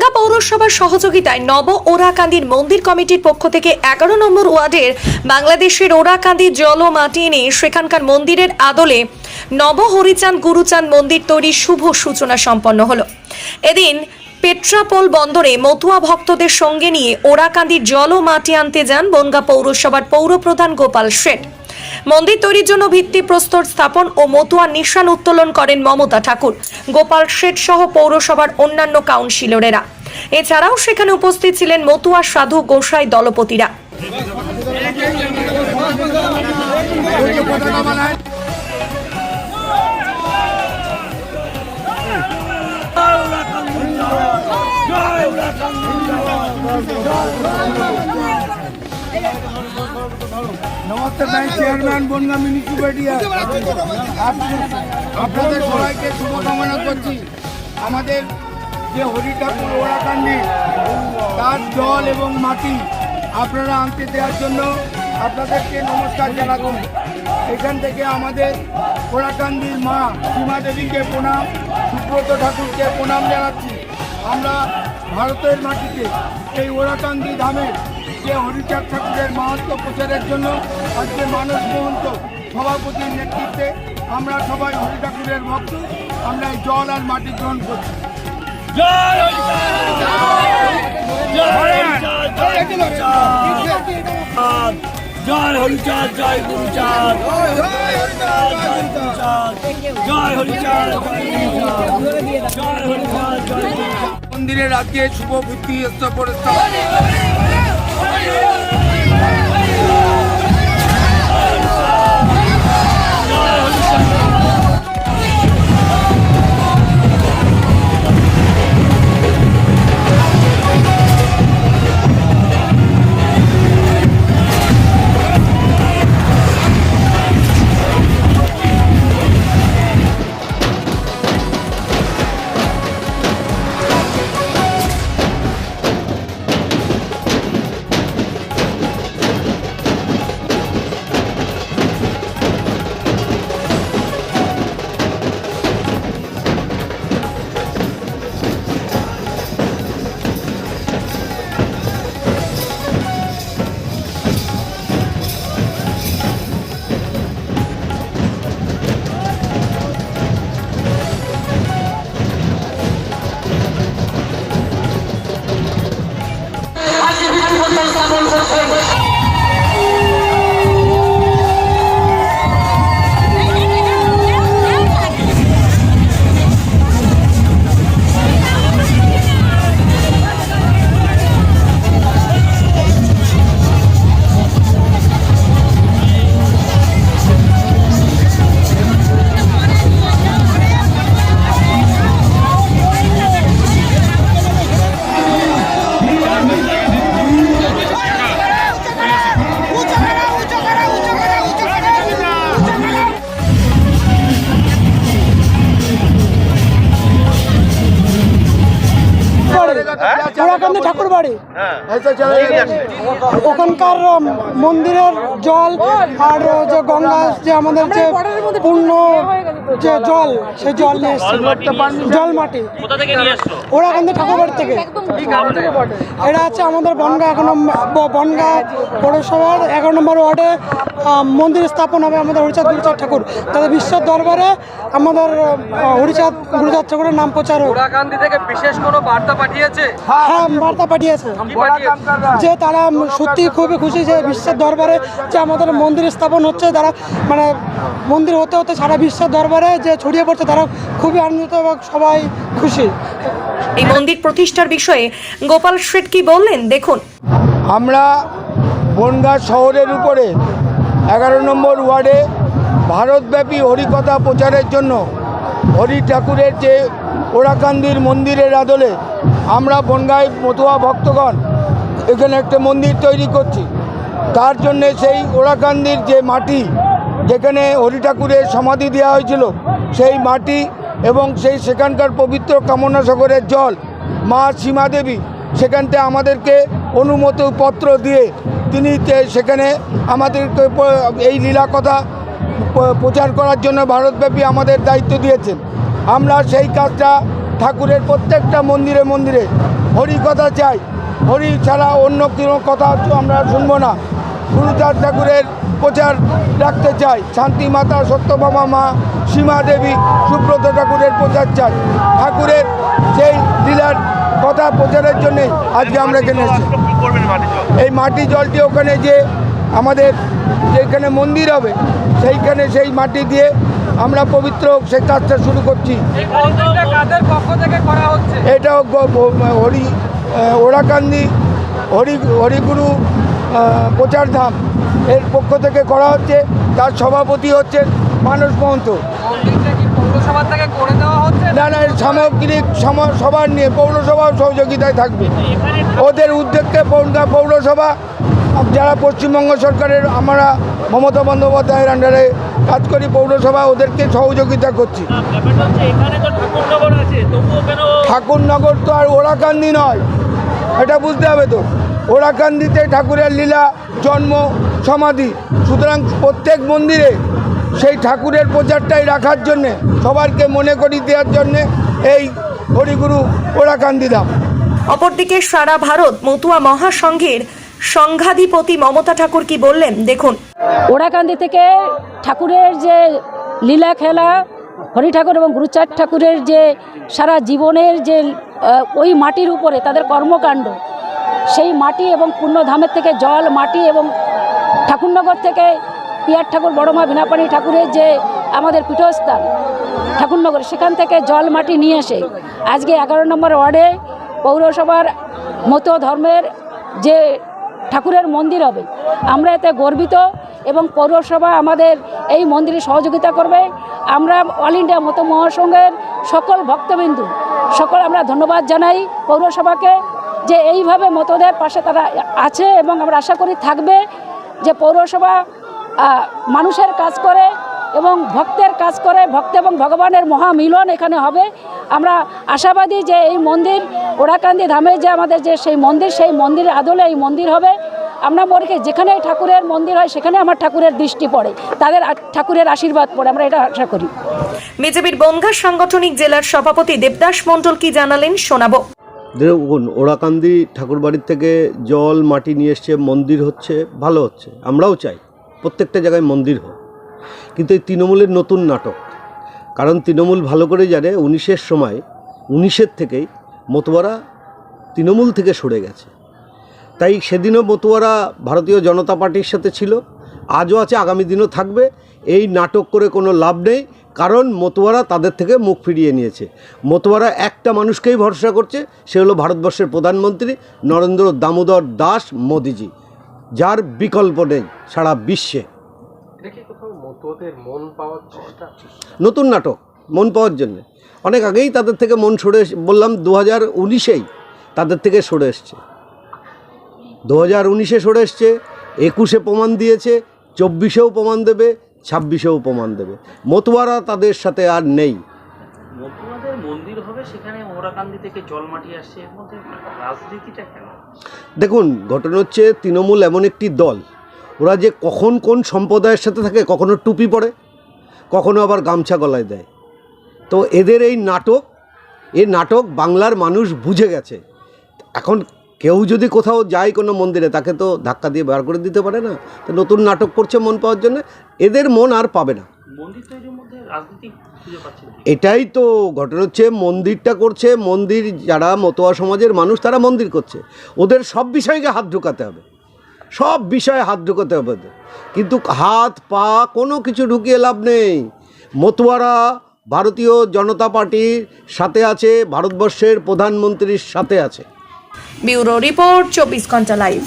বনগা পৌরসভার সহযোগিতায় নব ওরাকান্দির মন্দির কমিটির পক্ষ থেকে এগারো নম্বর ওয়ার্ডের বাংলাদেশের ওরাকান্দি জল ও মাটি এনে সেখানকার মন্দিরের আদলে নব হরিচাঁদ গুরুচাঁদ মন্দির তৈরির শুভ সূচনা সম্পন্ন হলো। এদিন পেট্রাপোল বন্দরে মতুয়া ভক্তদের সঙ্গে নিয়ে ওরাকান্দির জল ও মাটি আনতে যান বনগা পৌরসভার পৌরপ্রধান গোপাল শেঠ। মন্দির তৈরির জন্য ভিত্তি প্রস্তর স্থাপন ও মতুয়া নিশান উত্তোলন করেন মমতা ঠাকুর গোপাল শেঠ সহ পৌরসভার অন্যান্য কাউন্সিলরেরা এছাড়াও সেখানে উপস্থিত ছিলেন মতুয়া সাধু গোসাই দলপতিরা নমস্তে ভাই চেয়ারম্যান বনগা মিউনিসিপ্যালিটি আপনাদের সবাইকে শুভকামনা করছি। আমাদের যে হরি ঠাকুর ওরাকান্দি তার জল এবং মাটি আপনারা আনতে দেওয়ার জন্য আপনাদেরকে নমস্কার জানাচ্ছি এখান থেকে আমাদের ওরাকান্দির মা সীমা দেবীকে প্রণাম, সুব্রত ঠাকুরকে প্রণাম জানাচ্ছি। আমরা ভারতের মাটিতে এই ওরাকান্দি ধামের যে হরিচাঁদ ঠাকুরের মাহাত্ম প্রচারের জন্য আজকে মানস মহন্ত সভাপতির নেতৃত্বে আমরা সবাই হরি ঠাকুরের ভক্ত আমরা এই জল আর মাটি গ্রহণ করছি জয় হরিচাঁদ জয় গুরুচাঁদ জয় হরিচাঁদ জয় গুরুচাঁদ জয় হরিচাঁদ জয় গুরুচাঁদ মন্দিরের আজকে শুভ ভিত্তি স্থাপন 还在加 ওখানকার মন্দিরের জল আর যে গঙ্গা যে আমাদের যে পূর্ণ যে জল সেই জল নিয়ে জল মাটি কোথা থেকে নিয়ে এসছো ওরাকান্দি ঠাকুর বাড়ি থেকে। এটা আছে আমাদের বনগা এক নম্বর বনগা পৌরসভার এগারো নম্বর ওয়ার্ডে মন্দির স্থাপন হবে আমাদের হরিচাঁদ গুরুচাঁদ ঠাকুর। তাদের বিশ্বের দরবারে আমাদের হরিচাঁদ গুরুচাঁদ ঠাকুরের নাম প্রচার হোক থেকে বিশেষ কোনো বার্তা পাঠিয়েছে? হ্যাঁ বার্তা পাঠিয়েছে। পাঠিয়েছে? যে তারা সত্যি খুবই খুশি যে বিশ্বের দরবারে যে আমাদের মন্দির স্থাপন হচ্ছে তারা মানে মন্দির হতে হতে সারা বিশ্বের দরবারে যে ছড়িয়ে পড়ছে তারা খুবই আনন্দিত এবং সবাই খুশি। এই মন্দির প্রতিষ্ঠার বিষয়ে গোপাল শেঠ কি বললেন? দেখুন। আমরা বনগাঁ শহরের উপরে এগারো নম্বর ওয়ার্ডে ভারতব্যাপী হরিকথা প্রচারের জন্য হরি ঠাকুরের যে ওরাকান্দির মন্দিরের আদলে আমরা বনগাঁয় মতুয়া ভক্তগণ এখানে একটা মন্দির তৈরি করছি। তার জন্যে সেই ওড়াকান্দির যে মাটি, যেখানে হরি ঠাকুরের সমাধি দেওয়া হয়েছিল, সেই মাটি এবং সেই সেখানকার পবিত্র কামনা সাগরের জল মা সীমা দেবী সেখানতে আমাদেরকে অনুমতি পত্র দিয়ে তিনি সেখানে আমাদেরকে এই লীলা কথা প্রচার করার জন্য ভারতব্যাপী আমাদের দায়িত্ব দিয়েছেন। আমরা সেই কাজটা ঠাকুরের প্রত্যেকটা মন্দিরে মন্দিরে হরি কথা চাই। হরি ছাড়া অন্য কোনো কথা আমরা শুনব না। গুরুচাঁদ ঠাকুরের প্রচার রাখতে চাই। শান্তি মাতা সত্যভামা মা সীমা দেবী সুব্রত ঠাকুরের প্রচার চাই। ঠাকুরের সেই লীলার কথা প্রচারের জন্যে আজকে আমরা এখানে এসেছি। এই মাটি জলটি ওখানে যে আমাদের যেখানে মন্দির হবে সেইখানে সেই মাটি দিয়ে আমরা পবিত্র সেই কাজটা শুরু করছি। এই মন্দিরটা কাদের পক্ষ থেকে করা হচ্ছে? এটাও হরি ওরাকান্দি হরি হরিগুরু প্রচারধাম এর পক্ষ থেকে করা হচ্ছে। তার সভাপতি হচ্ছেন মানস মহন্ত। না না সামগ্রিক সম- সবার নিয়ে পৌরসভাও সহযোগিতায় থাকবে। ওদের উদ্যোগকে পৌর- পৌরসভা যারা পশ্চিমবঙ্গ সরকারের আমরা মমতা বন্দ্যোপাধ্যায়ের আন্ডারে কাজ করি পৌরসভা ওদেরকে সহযোগিতা করছি। ঠাকুরনগর তো আর ওরাকান্দি নয়। এটা বুঝতে হবে তো। ওরাকান্দিতে ঠাকুরের লীলা জন্ম সমাধি। সুতরাং প্রত্যেক মন্দিরে সেই ঠাকুরের প্রচারটাই রাখার জন্যে সবারকে মনে করি দেওয়ার জন্যে এই হরিগুরু ওরাকান্দি ধাম। অপরদিকে সারা ভারত মতুয়া মহাসংঘের সংঘাধিপতি মমতা ঠাকুর কি বললেন? দেখুন। ওড়াকান্দি থেকে ঠাকুরের যে লীলা খেলা হরি ঠাকুর এবং গুরুচাঁদ ঠাকুরের যে সারা জীবনের যে ওই মাটির উপরে তাদের কর্মকাণ্ড, সেই মাটি এবং পুণ্যধামের থেকে জল, মাটি এবং ঠাকুরনগর থেকে পিয়ার ঠাকুর বড়মা বিনাপানি ঠাকুরের যে আমাদের পীঠস্থান, ঠাকুরনগর, সেখান থেকে জল, মাটি নিয়ে এসে আজকে এগারো নম্বর ওয়ার্ডে পৌরসভার মতো ধর্মের যে ঠাকুরের মন্দির হবে, আমরা এতে গর্বিত। এবং পৌরসভা আমাদের এই মন্দিরে সহযোগিতা করবে। আমরা অল ইন্ডিয়া মতো মহাসংঘের সকল ভক্তবিন্দু, সকল আমরা ধন্যবাদ জানাই পৌরসভাকে যে এইভাবে মতদের পাশে তারা আছে এবং আমরা আশা করি থাকবে যে পৌরসভা মানুষের কাজ করে এবং ভক্তের কাজ করে, ভক্ত এবং ভগবানের মহামিলন এখানে হবে। আমরা আশাবাদী যে এই মন্দির ওড়াকান্দি ধামে যে আমাদের যে সেই মন্দির, সেই মন্দিরের আদলে এই মন্দির হবে। আমরা মনে করি যেখানে ঠাকুরের মন্দির হয় সেখানে আমার ঠাকুরের দৃষ্টি পড়ে। তাদের ঠাকুরের আশীর্বাদ পড়ে আমরা এটা আশা করি। বিজেপির বনগাঁ সাংগঠনিক জেলার সভাপতি দেবদাস মণ্ডল কি জানালেন শোনাবো। দেখুন ওরাকান্দি ঠাকুরবাড়ির থেকে জল মাটি নিয়ে এসছে মন্দির হচ্ছে ভালো হচ্ছে। আমরাও চাই প্রত্যেকটা জায়গায় মন্দির হোক। কিন্তু এই তৃণমূলের নতুন নাটক কারণ তৃণমূল ভালো করে জানে উনিশের সময় উনিশের থেকেই মতোয়ারা তৃণমূল থেকে সরে গেছে। তাই সেদিনও মতুয়ারা ভারতীয় জনতা পার্টির সাথে ছিল। আজও আছে আগামী দিনও থাকবে। এই নাটক করে কোনো লাভ নেই কারণ মতুয়ারা তাদের থেকে মুখ ফিরিয়ে নিয়েছে। মতুয়ারা একটা মানুষকেই ভরসা করছে সে হলো ভারতবর্ষের প্রধানমন্ত্রী নরেন্দ্র দামোদর দাস মোদিজি যার বিকল্প নেই সারা বিশ্বে। মন নতুন নাটক মন পাওয়ার জন্য। অনেক আগেই তাদের থেকে মন সরে বললাম দু হাজার উনিশেই তাদের থেকে সরে এসছে। দু হাজার উনিশে সরে এসছে একুশে প্রমাণ দিয়েছে চব্বিশেও প্রমাণ দেবে ছাব্বিশেও প্রমাণ দেবে। মতুয়ারা তাদের সাথে আর নেই। মতুয়াদের মন্দির হবে সেখানে ওরাকান্দি থেকে জল মাটি আসছে এর মধ্যে রাজনীতিটা কেন? দেখুন ঘটনা হচ্ছে তৃণমূল এমন একটি দল। ওরা যে কখন কোন সম্প্রদায়ের সাথে থাকে কখনো টুপি পরে কখনো আবার গামছা গলায় দেয়। তো এদের এই নাটক এই নাটক বাংলার মানুষ বুঝে গেছে। এখন কেউ যদি কোথাও যায় কোনো মন্দিরে তাকে তো ধাক্কা দিয়ে বার করে দিতে পারে না। তো নতুন নাটক করছে মন পাওয়ার জন্য এদের মন আর পাবে না? এটাই তো ঘটনা হচ্ছে মন্দিরটা করছে মন্দির যারা মতোয়া সমাজের মানুষ তারা মন্দির করছে। ওদের সব বিষয়কে হাত ঢুকাতে হবে। সব বিষয়ে হাত ঢুকাতে হবে ওদের। কিন্তু হাত পা কোনো কিছু ঢুকিয়ে লাভ নেই। মতুয়ারা ভারতীয় জনতা পার্টির সাথে আছে ভারতবর্ষের প্রধানমন্ত্রীর সাথে আছে। ব্যুরো রিপোর্ট চব্বিশ ঘণ্টা লাইভ।